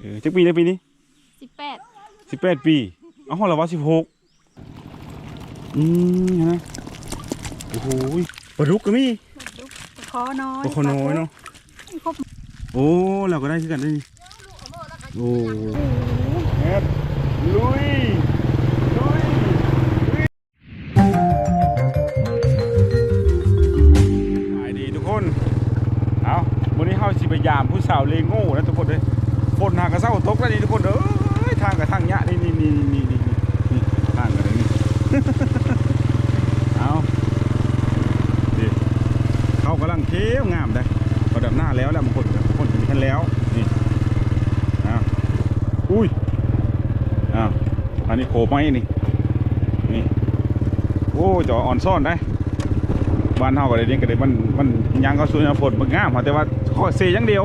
เออจักปีได้ปีนี้สิบแปดสิบแปดปี เอาห้องเราว่าสิบหกอืมเห็นะโอ้โหปลาดุกก็มีคอน้อยปลาคอน้อยเนาะครบโอ้เราก็ได้คือกันได้นี่โอ้แอดลุยลุยขายดีทุกคนเอาวันนี้เฮาสิไปยามผู้สาวเลโง่นะทุกคนเลย นี่นี่นี่นี่นี่นี่ทางกับนี่ เอาดิเขากำลังเขี้ยวงามเลยเขาดับหน้าแล้วแล้วบางคนบางคนถึงขั้นแล้วนี่อ้าวอุ้ยอ้าวอันนี้โผล่ไหมนี่นี่โอ้จออ่อนซ่อนได้บ้านเฮาก็ได้เลี้ยงก็ได้มันมันยังเขาสวยฝนมันงามแต่ว่าข้อเสียอย่างเดียว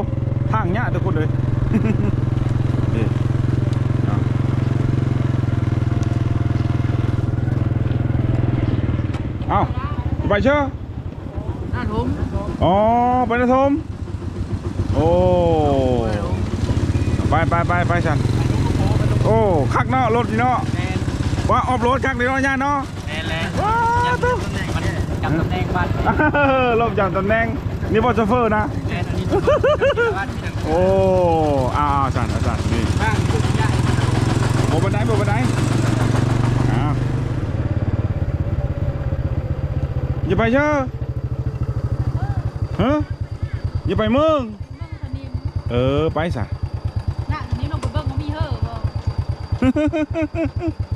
ทางเนี้ยทุกคนเลย นี่เอาเอา ไปเชื่ออะผมอ๋อไปนะทมโอ้ไปไปไปไปฉันโอ้คักเนาะรถเนาะว่าออฟโรดคักนี่เนาะย่าเนาะแลยว้าวตุ๊มันจำตำแหน่งบ้านลมจากตำแหน่งนี่บอสโชเฟอร์นะแน่อันนี้บ้านที่หนึ่งโอ้อาอาสั่นอาสันทุกอย่าง โบบันไดโบบันไดอ้าวอย่า ไปเชื่อฮะอย่าไปเมืองนั่งคนนี้เออไปสะนั่งคนนี้ลงไปเบิ้งเขามีเห่อบ่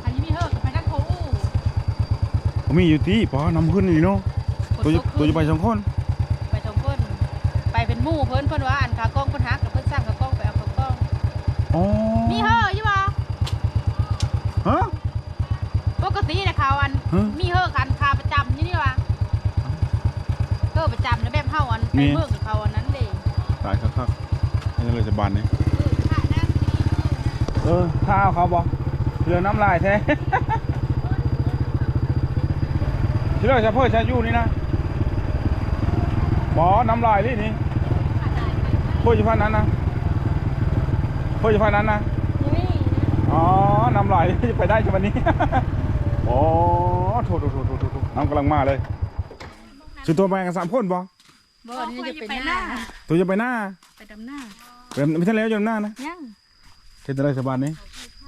อันนี้มีเห่อกับไปนั่งโคอู้ผมมีอยู่ที่ปอน้ำขึ้นนี่เนาะตัวจะตัวจะไปสองคน ไปสองคนไปเป็นหมู่เพิ่นเพิ่นว่าอันขากล้องเพิ่นฮักกับเพิ่นสร้างขากล้องไปเอาขากล้อง อ๋อ มีเห่ออยู่บ่ ฮะ ปกตินะเขาอัน ฮะ มีเห่อกันขาประจำนี่นี่วะเห่อประจำแล้ว แบบเฮาอันไปเมืองกับเขาอันนั้นเด้ตายครับครับนี่เลยจะบานนี่เออขาหน้าที่เออข้าวเขาบอกเรือน้ำลายแท้ชิเลอร์จะเพิ่มชายูนี่นะบอน้ำลายนี่นี่เพิ่มจะพันนั้นนะเพิ่มจะพันนั้นนะนี่นะอ๋อ น้ำลายจะไปได้ใช่ไหมนี้อ๋อโถโถโถโถโถโถน้ำกำลังมาเลยสุดตัวไปกันสามคนบ่ บ่นี่จะไปหน้า ตัวจะไปหน้าไปดำหน้าไปไม่ใช่แล้วจะหน้านะยังเทนอะไรสบานนี้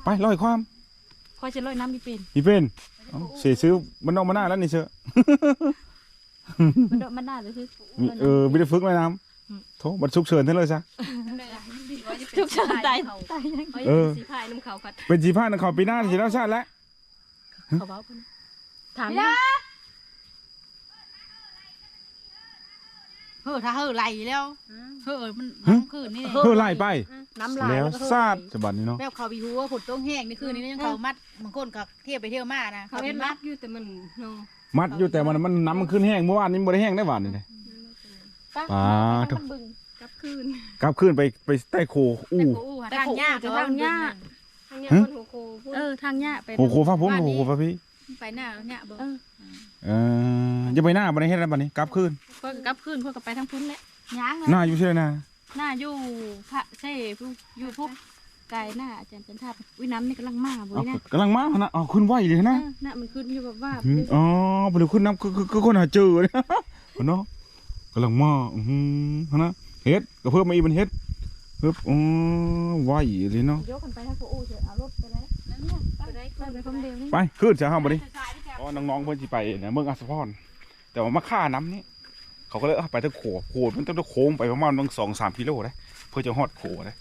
ไปร้อยความคอยจะลอยน้ำมีเป็นอีเป็นเอ้าเสียซื้อมันนอกมาหน้าแล้วนี่เชื่อมันเดาะมันหน้าเลยคือมีเออไม่ได้ฝึกเลยน้ำโถบัดซุกเฉินท่านเลยซะทุกชาติตายตายยังเออสีพายน้ำเขากัดเป็นจีผ้าในขอปีหน้าสิแล้วชาติแล้วเขาเบ้าพุ่นถามยัง เฮ้อถ้าเฮ้อไหลแล้วเฮ้อมันน้ำคืนนี่เพื่อไล่ไปน้ำลายแล้วก็ซาดฉบับนี้เนาะแบบเขาบีหัวผุดต้องแห้งนี่คืนนี้ยังเขามัดบางคนก็เที่ยวไปเที่ยวมานะเขาเฮ็ดรัดอยู่แต่มันเนาะมัดอยู่แต่มันมันน้ำมันขึ้นแห้งเมื่อวานนี้มันได้แห้งได้หวานนี่เลยปลาทุกมันบึงกลับคืนกลับขึ้นไปไปใต้โคอู้แต่กูทางหญ้าทางหญ้าทางเนี้ยฮะคนหัวโคพูดเออทางหญ้าไปโหโคฟ้าพุ่มโหโคฟ้าพี่ ไปหน้าหญ้าบ่เออจะไปหน้าบันไดเฮ็ดอะไรบันนี้กลับขึ้นพวกกลับคืนพวกก็ไปทางพุ่นแหละย่างหน้าอยู่ใช่ไหมนะหน้าอยู่พระเซ่ผู้อยู่พุบกายหน้าอาจารย์จันทาวิน้ำนี่กำลังมาบ่เอานะกำลังมานะอ๋อขึ้นไหวเลยเอนะอน่ะมันขึ้นอยู่แบบว่าอืมอ๋อไปดูขึ้นน้ำคือคือคือคนหาเจอเลยเนาะกำลังมาอือหือนะเฮ็ดก็เพิ่มมาอีกเป็นเฮ็ดเพิ่มอ๋อไหวเลยเนาะ ยกกันไปทางกูอู้เถอะเอารถไปเลยนั่นเนี่ย ไปได้ไปคนเดียวนี่ไปขึ้นจะห้ามบันนี้อ๋อน้องๆเพิ่อนสิไปเนะเมืองอัสสะพรแต่ว่ามาฆ่าน้ำนี่เขาก็เลยเอาไปทางโขโขมันต้องโค้งไปประมาณตั้งสองสามกิโลเลยเพื่อจะฮอดโขเลย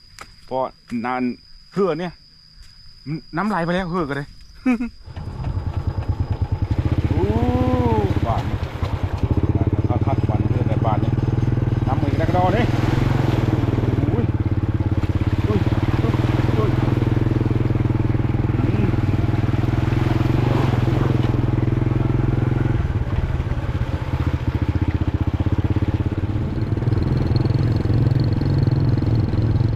เพราะนานเพื่อเนี่ยน้ำไหลไปแล้วเพื่อก็เลยโอ้บานนี่คักคักๆบานเพื่อแต่บานนี่น้ำมือแรกดอนี่ยอุ้ยอุ้ยอุ้ยอืม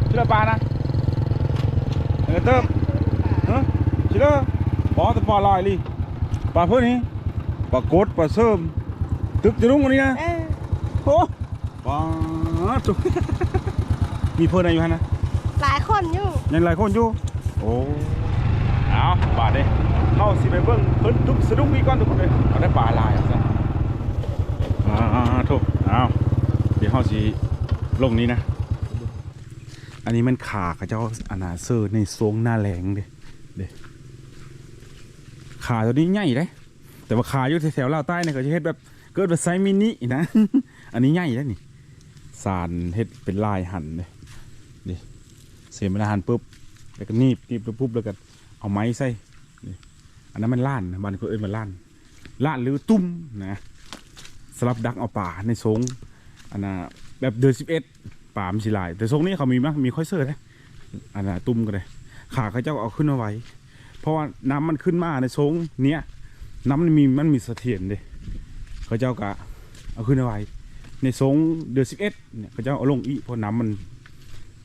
ชิลปลานะเออเติมเฮ้ชิลปอแต่ป ลาลอยลีปลาเพื่อนนี่ปลากดปลาเสริมตึกจะรุ่งกวันนี้นะโอ้ปลาจุกมีเพื่อนอะไรอยู่ฮะนะหลายคนอยู่ยังหลายคนอยู่โอ้เอาบาดเด้เข้าสิไปเบิ่งเพิ่นทุกสะดุ้งอีกก่อนทุกคนเลยเอาได้ปลาหลายเอาซะอ่าๆๆถูกเอาเดี๋ยวเฮาสิลงนี้นะ อันนี้มันขาเขาเจ้าอนาเซอร์ในทรงหน้าแหลงเด้เด้ ขาตัวนี้ใหญ่เลยแต่ว่าขาอยู่แถวๆลาวใต้เนี่ยเขาจะเฮ็ดแบบเกิดแบบไซมินินะ อันนี้ใหญ่แล้วนี่สารเฮ็ดเป็นลายหันเลยดิเสียเวลาหันปุ๊บแล้วก็นีบหนีบปุ๊บแล้วก็เอาไม้ใส่อันนั้นมันล้านนะบ้านเขาเอิ้นมันล้านล้านหรือตุ้มนะสลับดักเอาป่าในทรงอันน่ะแบบเดือนสิบเอ็ดป่ามันสิลาย แต่ทรงนี้เขามีมั้ยมีค่อยเสิร์ชนะอันน่ะตุ้มก็ได้ขาเขาเจ้าเอาขึ้นมาไว้ เพราะว่าน้ำมันขึ้นมาในทรงเนี้ยน้ำมันมีมันมีเสถียรเด้เขาเจ้ากะเอาขึ้นมาไว้ในทรงเดือนสิบเอ็ดเนี่ยเขาเจ้าเอาลงอีกเพราะน้ำมัน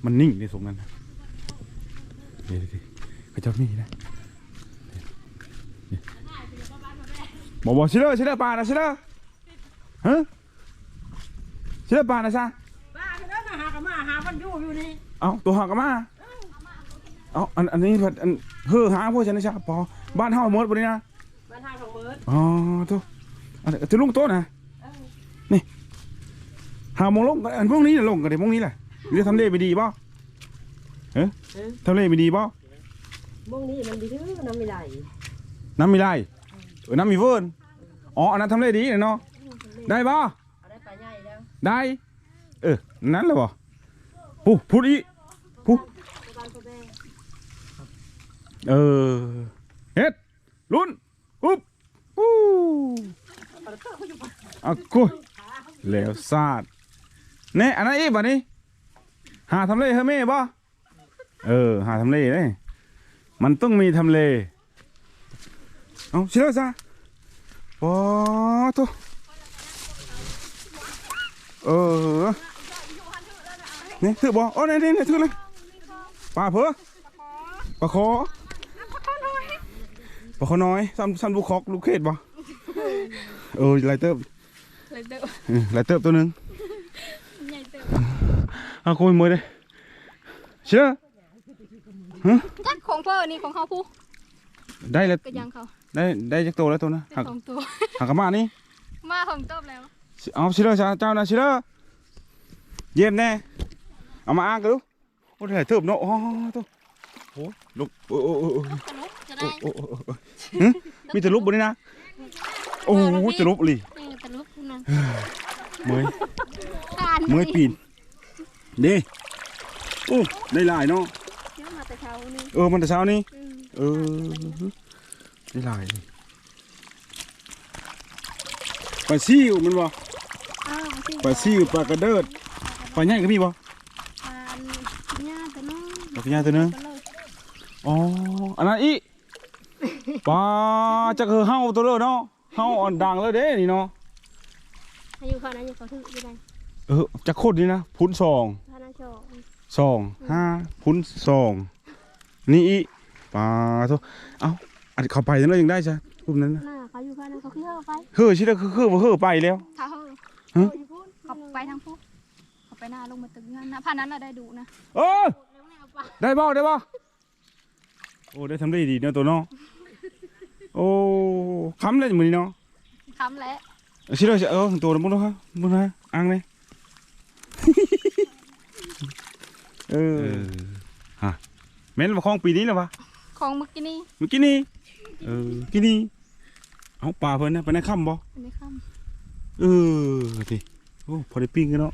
มันนิ่งในทรงนั้นนะเดี๋ยวดิเขาเจ้านี่นะบอกบอกชิเลอร์ชิเลอร์ปลานะชิเลอร์ฮะชิเลอร์ปลานะซะบ้าเด้อมาหากันมาหามันอยู่อยู่นี่เอาตัวหากนมาเอาอันอันนี้ผัดอัน เฮ้อหาพวกฉันนะจ๊ะปอบ้านเฮาหมดปะเนี่ยนะบ้านทางของเบิร์ดอ๋อตัวอันนี้จะลงโต๊ะนะนี่หาโมงลงกันอันพวกนี้น่ะลงกันเดี๋ยวพวกนี้แหละหรือทำเลไปดีป่ะเฮ้ยทำเลไปดีป่ะมงนี้มันดีทื่อน้ำไม่ได้น้ำมีได้เออน้ำมีเฟิร์นอ๋ออันนั้นทำเลดีเนาะได้ป่ะเอาได้ปลาใหญ่แล้วได้ เออ นั้นเลยป่ะปุ๊พูดอีปุ๊ บ้านพ่อแม่ เออเฮ็ดลุ้นปุ๊บปุ๊อะกุยแล้วซาดเนี่ยอันนั้นอีกบ่นี้หาทำเลเฮอแม่บ่เออ หาทำเลเลยมันต้องมีทำเลเอาเชื่อซะปอตัวเออนี่ถือบ่โอ้นี่นี่นี่ถือเลยปลาเผือปลาคอ ปลาคอน้อยซ้ำซ้ำลูกคอกลูกเขตบ่เออไรเติบเลยเด้อเออไรเติบตัวหนึงใหญ่เด้อเอาคุยมือเลยเชื่อจักของเพิ่นนี่ของเขาผู้ได้แล้วก็ยังเขาได้ได้จักตัวแล้วตัวนะได้หักสองตัวหักกระมานี่มาของตบแล้วเอาเชื่อเจ้านะเชื่อเยี่ยมแน่เอามาอ้างกันดูโอ้ยเติบเนาะอ๋อตัวโอ้ลุกโอ้โอ้โอ้โอ้ตลกจะได้โอ้โอ้โอ้หึมีแต่ลุกบนนี้นะ โอ้โหจะลุกเลยเออตลกนะเมยทานเมยปีนเด้โอ้ได้หลายเนาะ เดี๋ยวมาแต่เช้านี่เออมันแต่เช้านี้อืมเออได้หลายเลยปลาซิวมันบ่อ้าวสิปลาซิวปลากระเดิดปลาใหญ่ก็มีบ่ปลาเนี่ยแต่น้องปลาใหญ่ตัวหนึงตลกอ๋อ อันนั้นอี ปลาจักคือเฮาตัวเลยเนาะเฮาอ่อนดังเลยเด้นี่เนาะอายุเขานั้นอยู่เขาถึงจะได้เออจักโคตรนี่นะพุนสองพานาโชว์สองห้าพุนสองนี่อีปลาโทเอ้าอันเข้าไปแล้วยังได้จ้ะกลุ่มนั้นนะน่าเขาอยู่พานั้นเขาขึ้นเข้าไปเฮ้อชิได้คือคือบ่เฮ้อไปแล้ว เขาฮะ เขาไปทางผู้เขาไปหน้าลงมาตึกงานนะพานั้นน่ะได้ดูนะเออได้บ่ได้บ่โอ้ได้ทำได้ดีเนาะตัวเนาะ โอ้คำเลยมือนี้เนาะคำแล้วชิได้เออตัวนั้นมึงเนาะมึงนะอังเลยเออฮะแม่นมาคลองปีนี้แล้ววะของเมื่อกี้นี่เมื่อกี้นี่เออกี้นี่เอาปลาเพิ่นนะไปในค่ำบ่อันนี้คเออดิโอ้พอได้ปิ้งกันเนาะ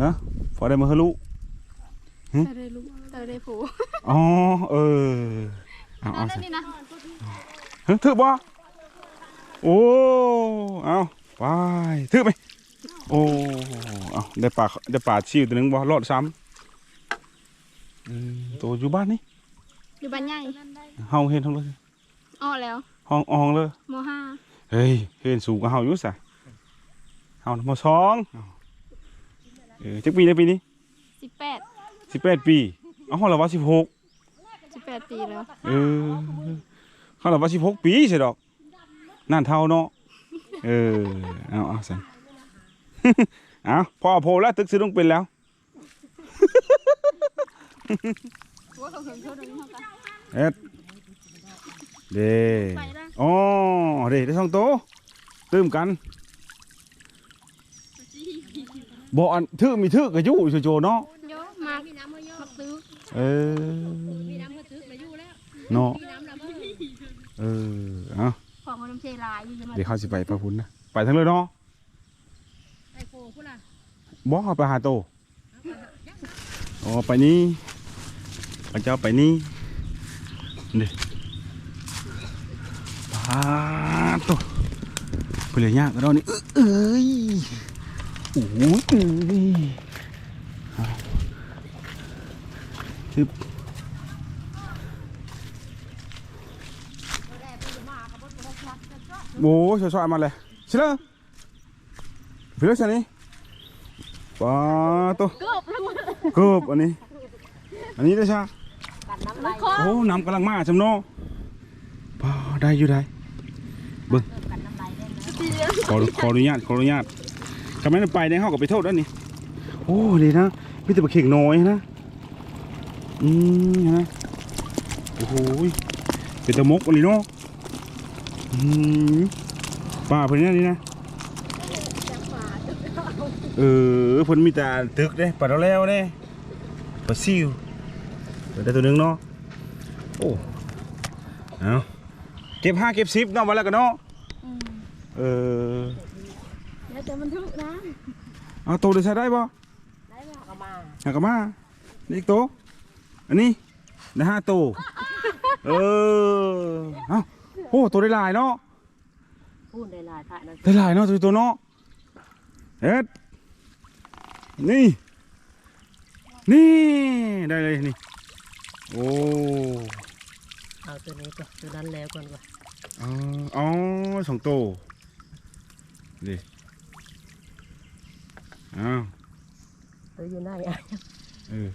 ฮะพอได้มาฮะลุำแต่ได้รู้แต่ได้ผูอ๋อเออเอาเอานั่นสินี่นะเฮ้ย ถือบ่โอ้เอาไปถือไปโอ้เอาได้ปลาได้ปลาชิวตัวหนึงบ่รอดซ้ำเออตัวอยู่บ้านนี่อยู่บ้านใหญ่เฮาเห็นทั้งเลยอ้อแล้วห้องอองเลยมห้าเฮ้ยเห็นสูงกว่าเฮาอยู่ซะเฮาน่ะมสองเออจักปีแล้วปีนี้สิบแปดสิบแปดปีเอาเขาละว่าสิบหกสิบแปดปีแล้วเออ เขาละว่าสิบหกปีใช่ดอกนั่นเท่าเนาะเออเอาเอาสันเอาพ่อโพแล้วตึกซื้อต้องเป็นแล้วโอ้เขาเห็นเขาเดินเข้ากันเอ็ดเด้อ๋อเด้ได้สองโตวตื้มกันบ่อันถือมีถือก็อยู่โจๆเนาะเยอะมากมักตื้อเออมีน้ำมาทึกมาอยู่แล้วเนาะมีน้ำละเพิ่ม เออเอ้าของมันเชลายอยู่ใช่ไหมเดี๋ยวเขาสิไปพระพุนนะไปทั้งเลยเนาะไอโฟพุ่นล่ะบ่เขาไปหาโตอ๋อไปนี่พระเจ้าไปนี่นี่ปาดโตไปเลยยากก็ได้นี่เอ้ยเอ้ยโอ้ยเอ้ยเอาทึบ โอ้ยช่วยๆมาเลยเชื่อเพื่อนฉันนี่ปาดโตเกือบแล้วเกือบอันนี้อันนี้ได้ใช่กันน้ำลายคอโอ้น้ำกำลังมาจำโนปาได้อยู่ได้เบิ้งกันน้ำลายได้นะขอขออนุญาตขออนุญาตทำไมไม่ไปในห้องกับไปโทษแล้วนี่โอ้ดีนะพี่แต่ปลาเข่งน้อยนะอืมเห็นะโอ้โหยเป็นตะมกอันนี้เนาะอืม ป้าเพิ่นนี่นี่นะเออเพิ่นมีแต่ตึกเด้ปลาดาวแล้วเด้ปลาซิวเดี๋ยวได้ตัวหนึงเนาะโอ้เอาเก็บห้าเก็บสิบเนาะมาแล้วกันเนาะเออแล้วแต่มันทึกนะเอาโตได้ใช้ได้ป่ะได้ไหมก็มาหากนมานี่อีกโตอันนี้ได้ห้าโตเออเอา โอ้ตัวได้หลายเนาะพูดได้ลายพระนั่นได้หลายเนาะตัวตัวเนาะเอ็ดนี่ นี่ได้เลยนี่โอ้เอาตัวนี้ก่อนตัวนั้นแล้วก่อนว่ะเอาอ๋อสองโตดิอ้าวตัวอยู่ไหนอะเออ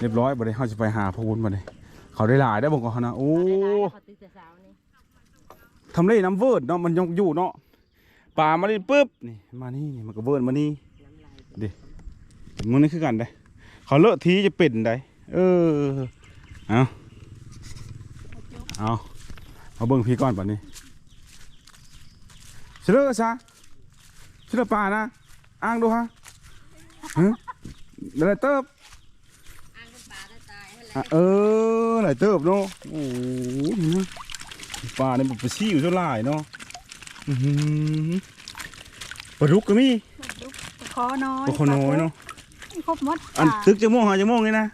เรียบร้อยบ่ได้เขาจะไปหาพระวุ้นบ่ได้เขาได้หลายได้บอกเขานะโอ้ ทำเลน้ำเวิร์ดเนาะมันยังอยู่เนาะป่ามานี่ปุ๊บนี่มานี่นี่มันก็เวิร์ดมานี่น้ำลายมันนี่คือกันได้เขาเลอะทีจะเป็นได้เออเอาเอาเอาเบิ่งพี่ก่อนป่ะนี่เชื่อซะเชื่อป่านะอ้างดูฮะฮะอะไรเติบอ้างเป็นป่าได้ตายให้อะเออหลายเติบเนาะโอ้โห นี่นะป่าเนี่ยมันไปซี่อยู่เท่าไหร่เนาะอื้อหือปลาดุกก็มีคอน้อยปลาคอน้อยเนาะครบหมดอันตึกจะโมงหาจะโมงเลยนะ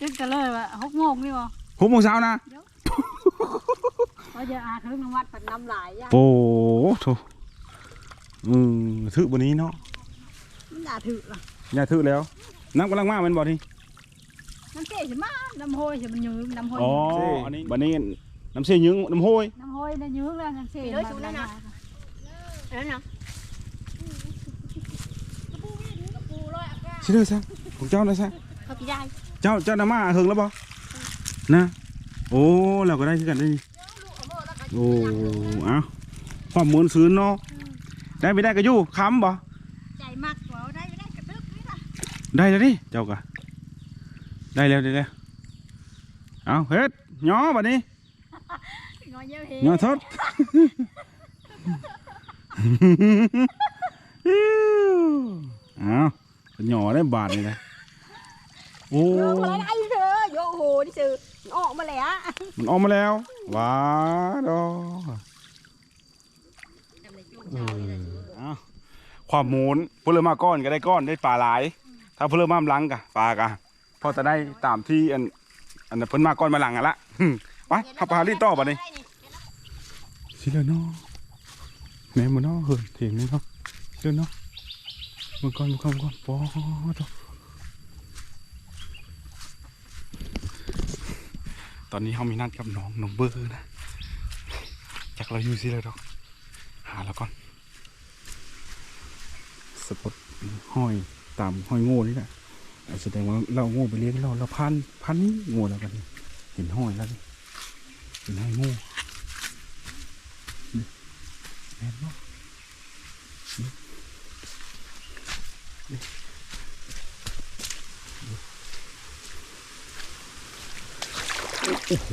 ตึกกันเลยว่าหกโมงนี่วะหกโมงเช้านะว่าจะอาถึงวัดปัดน้ำลายย่าโอ้โถอืมถือบนนี้เนาะอย่าถือละอย่าถือแล้วน้ำกำลังมาแมันบ่ทีน้ำเสียใช่ไหมน้ำห้อยใช่มันยืมน้ำห้อยอ๋ออันนี้บันนี้ น้ำเสียยึงน้ำห้อยน้ำห้อยน่ะยืมแล้วน้ำเสียเดี๋ยวชูนั่นนะเออนะชิเด้อซะของเจ้าเลยซะเขาพี่ได้เจ้าเจ้าน้ำมาเฮิงแล้วบ่นะโอ้เราก็ได้คือกันได้นี่โอ้เอาความมวลซื้นเนาะได้ไม่ได้ก็อยู่ค้ำบ่ใจมากกว่าได้ไม่ได้กระตึกนี่ล่ะได้แล้วดิเจ้ากะได้แล้วได้แล้วเอาเฮ็ดย่อบัดนี้งอเยอะเฮย่อทดเอาหย่อได้บาทนี่นะโอ้โยกอะไรเธอโยกโหนี่ซื้อออกมาแล้วมันออกมาแล้วว้าดอเอาความหมูนเพื่อมาก้อนก็ได้ก้อนได้ปลาหลาย ถ้าเพื่อมามหลังกะปลากะพอจะได้ตามที่อันอันนั้นเพิ่นมาก้อนมาหลังอะละ ไปขับปลาลีต่อบัดนี้สิเลยเนาะแม่มันเนาะเหินเถียงนี่เนาะสิเลยเนาะมันก่อนมันก่อนมันก่อนปอตตอนนี้เขามีนัดกับน้องน้องเบอร์นะจากเราอยู่สิเลยดอกหาแล้วก่อนสะกดห้อยตามห้อยโง่นี่แหละแสดงว่าเราโง่ไปเลี้ยงเราเราพันพันนี่โง่แล้วกันเห็นห้อยแล้วนี่ เห็นห้อยโง่แม่นบ่ โอ้โ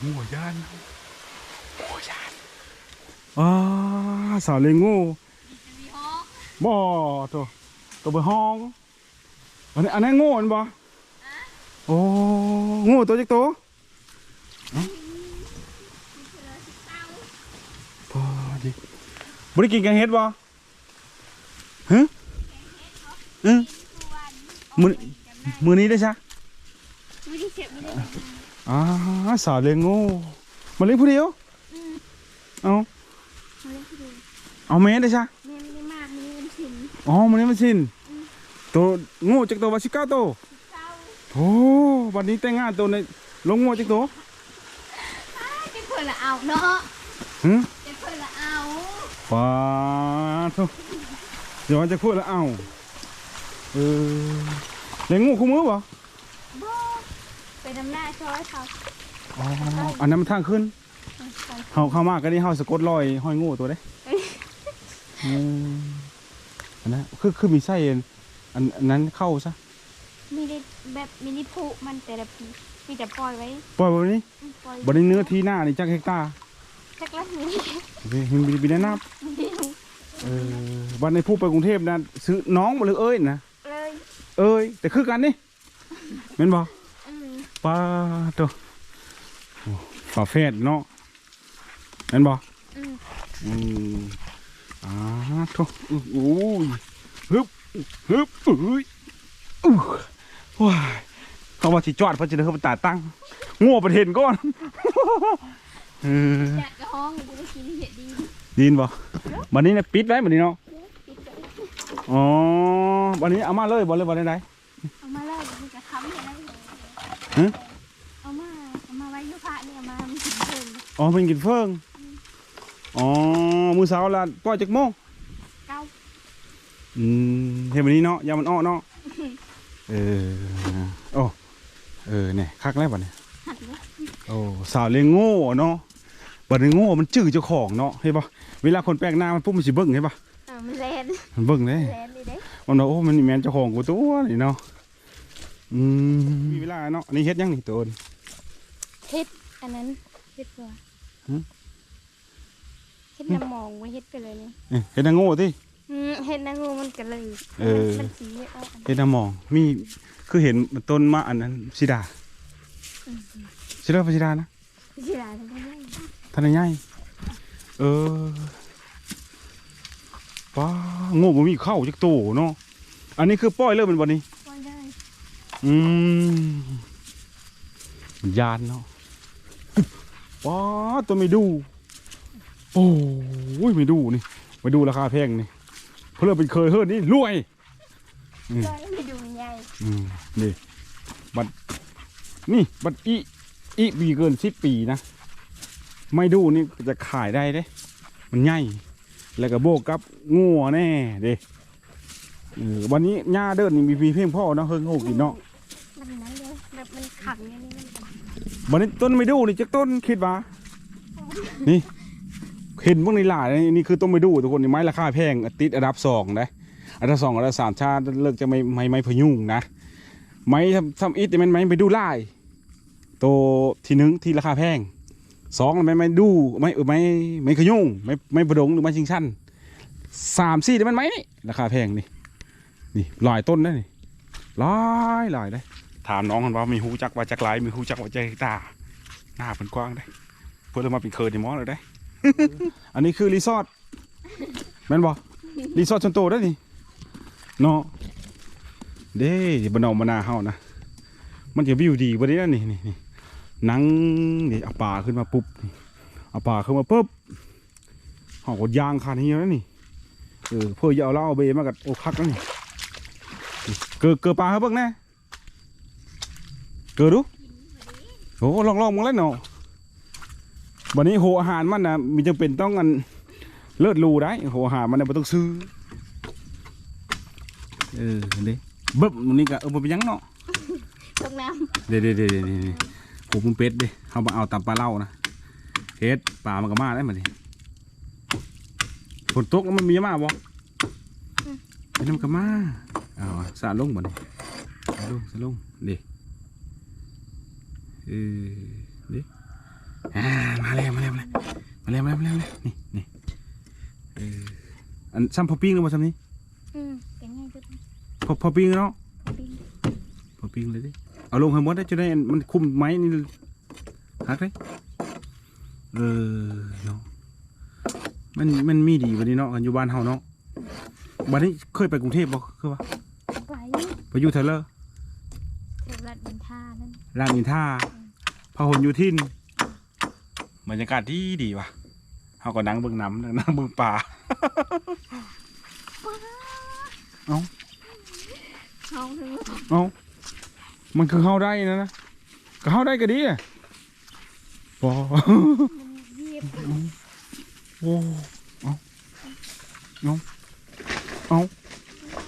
หอ๋อคุณหอยหูแล้วครับหัวยานหัวยานอ่าสาวเลงโง่มีฮอกบ่ตัวตัวไปห้องอันนี้อันนี้นโง่อันบ่โอ้โง่ตัวจักตัวเอ้าพอดิบ่ได้กินแกงเฮ็ดบ่ฮะอือมื้อมื้อนี้ได้ซะไม่ได้เจ็บไม่ได้ อ่าสาวเลยงโง่มาเลี้ยงผู้เดียวเอาไม่ได้ดูเอาแม่ได้ซะแม่ไม่ได้มากมีเป็นชิ้นอ๋อมันนี้มันชินตัวโง่จักตัวว่าสิบเก้าตัวเจ้าโอ้วันนี้แต่งงานตัวในลงโง่จักตัวเป็นเพื่อนละเอาเนาะหึเป็นเพื่อนละเอาป้าทุเดี๋ยวจะพูดแล้วเอาเออเลี้ยงงูคู่มือบ่บ่ ไปดำหน้าช้อยเขาอ๋ออันนั้นมันทางขึ้นเฮาเข้ามาก็นี่เฮาสะกดรอยห้อยงูตัวเด้อืมอันนั้นคือคือมีไส้อันอันอันนั้นเข้าซะมีได้แบบมินิพุมันแต่ละปีมีแต่ปล่อยไว้ปล่อยแบบนี้ปล่อยบริเนื้อที่หน้านี่จักเฮกตาร์จักละมีโอเคมันมีมีแนะนมีรู้ำเออวันในผู้ไปกรุงเทพนะซื้อน้องบ่หรือเอ้ยนะเลยเอ้ยแต่คือกันนี่แม่นบ่อืม ป้าตัวโอ้ฝาแฝดเนาะแม่นบ่อืมอืมอ่าทุอู้โอ้ยฮึบฮึบอุ้ยอู้ว้ายเขาว่าสิจอดเพราะจะเดินเข้าไปตาตั้งงัวประเทศก่อนเออจัดกระห้องกูได้กินเห็ดดีไดยินบ่วันนี้เนี่ยปิดไว้วันนี้เนาะปิดไว้อ๋อวันนี้เอามาเลยบ่เลยบ่ได้ไหนเอามาเลยมันจะค้ำให้ได้เลย ฮะเอามาเอามาไว้อยุพระเนี่ยเอามามันถึงเพิ่มอ๋อเพิ่นกินเฟิงอ๋อมื้อเช้าละปล่อยจักโมงเก้าอืมเฮ็ดแบบนี้เนาะอย่ามันอ้อเนาะเออโอ้เออเนี่ยคักแล้วบัดนี้หักเลยโอ้สาวเลี้ยงโง่เนาะบัดนี้โง่มันจื้อเจ้าของเนาะเห็นปะเวลาคนแปลกหน้ามันปุ๊บมันสิเบิ่งเห็นปะเออมันแลนมันเบิ่งเด้แลนเลยเด้มันว่าโอ้มันนี่แม่นเจ้าของกูตัวนี่เนาะ อืมมีเวลาเนาะอันนี้เฮ็ดยังนี่ตัวโอนเฮ็ดอันนั้นเฮ็ดตัวหืมเฮ็ดน้ำหมองไว้เฮ็ดไปเลยเนี่ยเอ้ยเฮ็ดนางโง่ติ อืมเฮ็ดน้ำงูมันก็เลยเออ มันสีออกอันเฮ็ดนางหมองมีคือเห็นต้นมาอันนั้นสิดาสิดาพระสิดานะ สีหลายทั้งนั้นท่านใหญ่เออป้าโง่บ่มีเข้าจักโตเนาะ อันนี้คือปล่อยเลยมันบ่นี้ปล่อยได้ อืมมันยานเนาะว้าตัวไม่ดู โอ้ยไม่ดูนี่ไม่ดูราคาแพงนี่เพื่อเป็นเคยเฮิร์นนี่รวยอืมปล่อยไม่ดูใหญ่อืมนี่บัตรนี่บัตรอีอีปีเกินสิบปีนะไม่ดูนี่จะขายได้เด้ มันใหญ่แล้วก็โบกกับงัวแน่เด้เออวันนี้หญ้าเดินนี่มีเพียงพ่อเนาะเฮิงโง่กินเนาะ มันนั้นเลยแบบมันขังอย่างนี้มันก็บันนี้ต้นไม่ดูนี่จักต้นคิดว่านี่เห็นพวกในหลายนี่นี่คือต้นไม่ดูทุกคนนี่ไม้ราคาแพงติดอันดับสองนะอันดับสองอันดับสามชาติเลิกจะไม่ไม่ไม่พยุงนะไม้ทำทำอิฐแต่มันไม่ไปดูไล่ตัวที่หนึ่งที่ราคาแพงสองไม่ไม่ดูไม่ไม่ไม่ขยุงไม่ไม่ประดงหรือไม่ชิงชันสามสี่แต่มันไม่นี่ราคาแพงนี่นี่หลายต้นนะนี่หลายหลายเลย ถามน้องกันว่ามีหูจักว่าจักหลายมีหูจักว่าใจตาหน้าเป็นกว้างได้ เพื่อเรามาเป็นเคยในมอเลยได้ อันนี้คือรีสอร์ทแม่นบ่รีสอร์ทชนโตได้นี่เนาะเด้บนเอามานาเฮานะมันจะวิวดีบ่ได้นะนี่นี่นี่นั่งนี่เอาป่าขึ้นมาปุ๊บเอาป่าขึ้นมาปุ๊บเฮาก็ยางคันนี้แล้วนี่เออเพื่อจะเอาเหล้าเอาเบมากับโอ้คักแล้วนี่เกิดเกิดปลาให้เบิ่งแน่ เกิดดูโอ้ลองลองมึงแล้วเนาะวันนี้โหอาหารมันนะมีจำเป็นต้องอันเลิศรูได้โหอาหารมันนะไม่ต้องซื้อเออเห็นดิเบิ้มตรงนี้ก็เออบ่เป็นหยังเนาะตกน้เดี๋ยวเดี๋ยวเดี๋ยวเดี๋ยวเดี๋ยวผมมึงเป็ดเด้เขามาเอาตำปลาเล่านะเฮ็ดปลามันก็มาได้มาดิฝนตกแล้วมันมีมาบ่ไอ้น้ำก็มาเอาสาดลงบ่นี่สาดลงสาดลงเดิ เออเดิอ่ามาแล้วมาแล้วมาแล้วมาแล้วมาแล้วมาแล้วนี่นี่เอออันซ้ำพอปิ้งหรือบ่ซ้ำนี้ำอืมแกง่ายจุดพอพอปิ้งเนาะพอปิ้งพอปิ้งเลยดิเอาลงให้หมดได้จะได้มันคุมไม้นี่หักเลยเออเนาะมันมันมีดีวันนี้เนาะกันอยู่บ้านเฮาเนาะบ้านนี้เคยไปกรุงเทพบ่คือว่าไปไปอยู่เทเลอร์เทวรัตบินท่านั่นรามอินทรา พหลอยู่ทินบรรยากาศที่ดีว่ะเฮาก็นั่งเบิ่งน้ำนั่งเบิ่งป่าเอาถึงเอ้ามันคือเฮาได้นะนะก็เฮาได้ก็ดีอะบ่เยียบโอ้เอาเอาเอา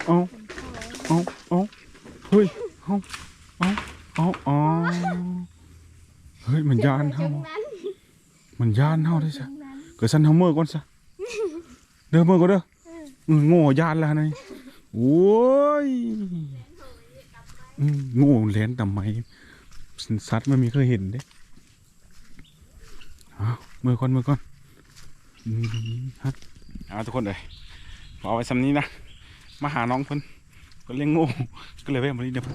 เอาเอาเอาเฮ้ยเอาเอาเอาอ๋อ เฮ้ยมันยานเฮาจังนั้นมันยานเฮาได้ซะจังนั้นก็สั่นเฮาเมื่อก่อนซะเด้อเมื่อก่อนเด้ออืมโง่ยานแล้วนี่โอ้ยอืมโง่แหลนทำไมสัตว์มันมีเคยเห็นเด้เอาเมื่อก่อนเมื่อก่อนอืมฮะเอาทุกคนเลยเอาไว้สำนี้นะมาหาน้องเพิ่นเพิ่นเลี้ยงงูก็เลยแวะมานี่เดี๋ยว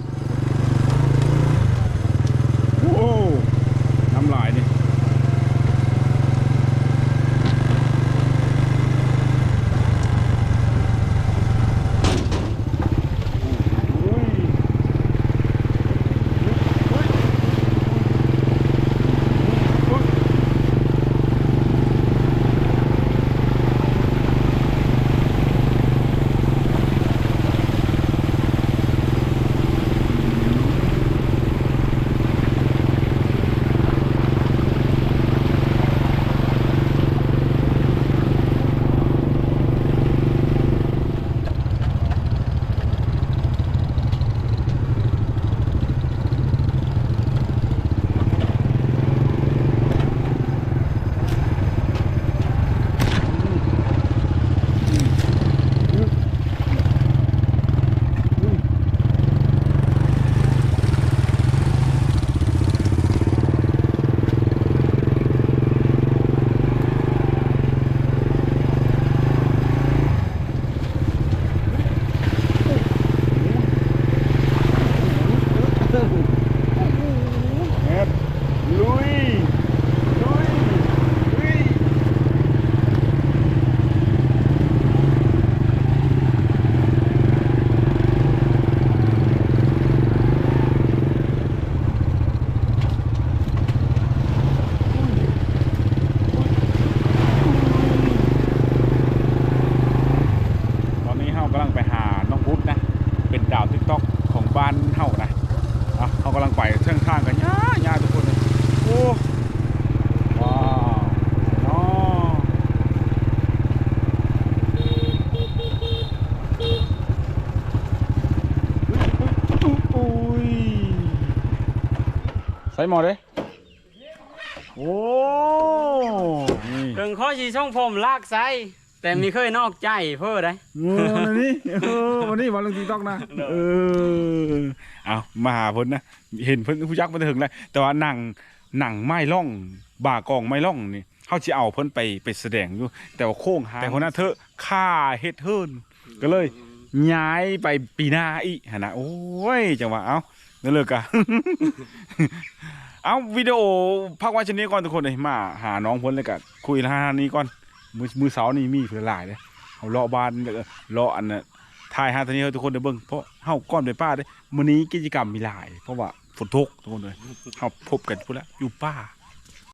หมอเลยโอ้นี่ถึงข้อชีช่องผมลากไซแต่มีเคยนอกใจเพื่อได้เออวันนี้เออวันนี้วันลงติ๊กต็อกนะเออเอามาหาเพิ่นนะเห็นเพิ่นผู้ยักษ์มาถึงแล้วแต่ว่าหนังหนังไม้ล่องบ่ากองไม้ล่องนี่เขาสิเอาเพิ่นไปไปแสดงอยู่ แต่ว่าโค้งหางแต่คนนั้นเธอฆ่าเฮ็ดเฮิรนก็เลยย้ายไปปีหน้าอีกหั่นนะโอ้ยจังหวะเอา นั่นเลิกกะเอาวิดีโอพักไว้ชนนี้ก่อนทุกคนเลยมาหาน้องพ้นเลยกะคุยทางนี้ก่อนมือมือเสานี่มีเผื่อหลายเลยเอาเลาะบ้านเด้อเลาะอันน่ะถ่ายหาทางนี้ให้ทุกคนเดี๋ยวเบิ่งเพราะเฮาก้อนไปป้าเด้มื้อนี้กิจกรรมมีหลาย เพราะว่าฝนตกทุกคนเลยเฮาพบกันพุ่นละอยู่ป้า